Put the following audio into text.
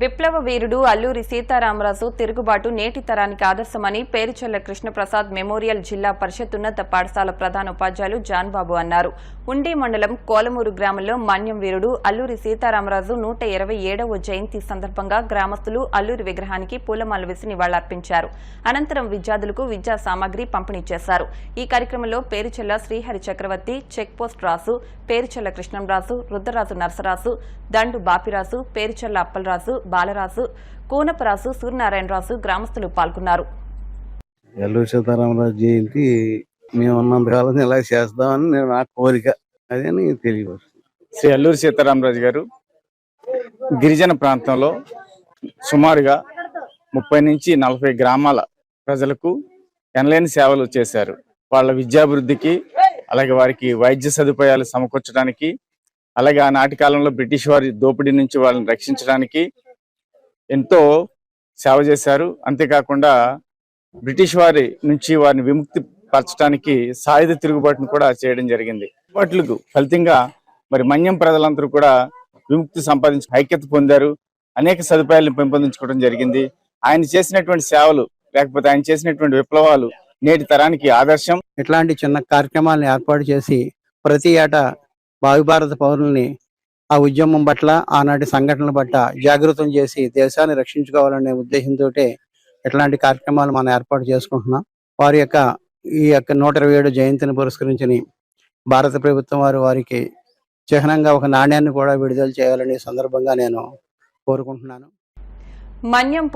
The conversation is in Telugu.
విప్లవ వీరుడు అల్లూరి సీతారామరాజు తిరుగుబాటు నేటి తరానికి ఆదర్శమని పేరుచెల్ల కృష్ణప్రసాద్ మెమోరియల్ జిల్లా పరిషత్ ఉన్నత పాఠశాల ప్రధాన ఉపాధ్యాయులు జాన్బాబు అన్నారు. ఉండి మండలం కోలమూరు గ్రామంలో మాన్యం వీరుడు అల్లూరి సీతారామరాజు నూట ఇరవై ఏడవ జయంతి సందర్భంగా గ్రామస్తులు అల్లూరి విగ్రహానికి పూలమాల వేసి నివాళులర్పించారు. అనంతరం విద్యార్థులకు విద్యా సామాగ్రి పంపిణీ చేశారు. ఈ కార్యక్రమంలో పేరుచెల్ల శ్రీహరి చక్రవర్తి చెక్పోస్ట్ రాసు పేరుచెల్ల కృష్ణంరాజు రుద్రరాజు నరసరాజు దండు బాపిరాజు పేరుచెల్ల అప్పలరాజు బాలరాజు కూనపరాజు సూర్యనారాయణరాజు గ్రామస్తులు పాల్గొన్నారు. ఎల్లూరు సీతారామరాజు జయంతి మేము ఉన్నంతకాలం ఇలా చేస్తామని నేను నా కోరిక. అదే నీకు తెలియవచ్చు శ్రీ అల్లూరి సీతారామరాజు గారు గిరిజన ప్రాంతంలో సుమారుగా ముప్పై నుంచి నలభై గ్రామాల ప్రజలకు ఎనలేని సేవలు చేశారు. వాళ్ళ విద్యాభివృద్ధికి అలాగే వారికి వైద్య సదుపాయాలు సమకూర్చడానికి అలాగే ఆనాటి కాలంలో బ్రిటిష్ వారి దోపిడీ నుంచి వాళ్ళని రక్షించడానికి ఎంతో సేవ చేశారు. అంతేకాకుండా బ్రిటిష్ వారి నుంచి వారిని విముక్తి పరచడానికి సాయుధ తిరుగుబాటును కూడా చేయడం జరిగింది. వాటిలకు ఫలితంగా మరి మన్యం ప్రజలందరూ కూడా విముక్తి సంపాదించి ఐక్యత పొందారు. అనేక సదుపాయాలను పెంపొందించుకోవడం జరిగింది. ఆయన చేసినటువంటి సేవలు లేకపోతే ఆయన చేసినటువంటి విప్లవాలు నేటి తరానికి ఆదర్శం. ఇట్లాంటి చిన్న కార్యక్రమాలను ఏర్పాటు చేసి ప్రతి ఏటా భావి భారత పౌరుల్ని ఆ ఉద్యమం పట్ల ఆనాటి సంఘటనల పట్ల జాగృతం చేసి దేశాన్ని రక్షించుకోవాలనే ఉద్దేశంతో ఇట్లాంటి కార్యక్రమాలు మనం ఏర్పాటు చేసుకుంటున్నాం. వారి యొక్క ఈ యొక్క నూట ఇరవై ఏడు జయంతిని పురస్కరించుని భారత ప్రభుత్వం వారు వారికి చిహ్నంగా ఒక నాణ్యాన్ని కూడా విడుదల చేయాలనే సందర్భంగా నేను కోరుకుంటున్నాను. మన్యం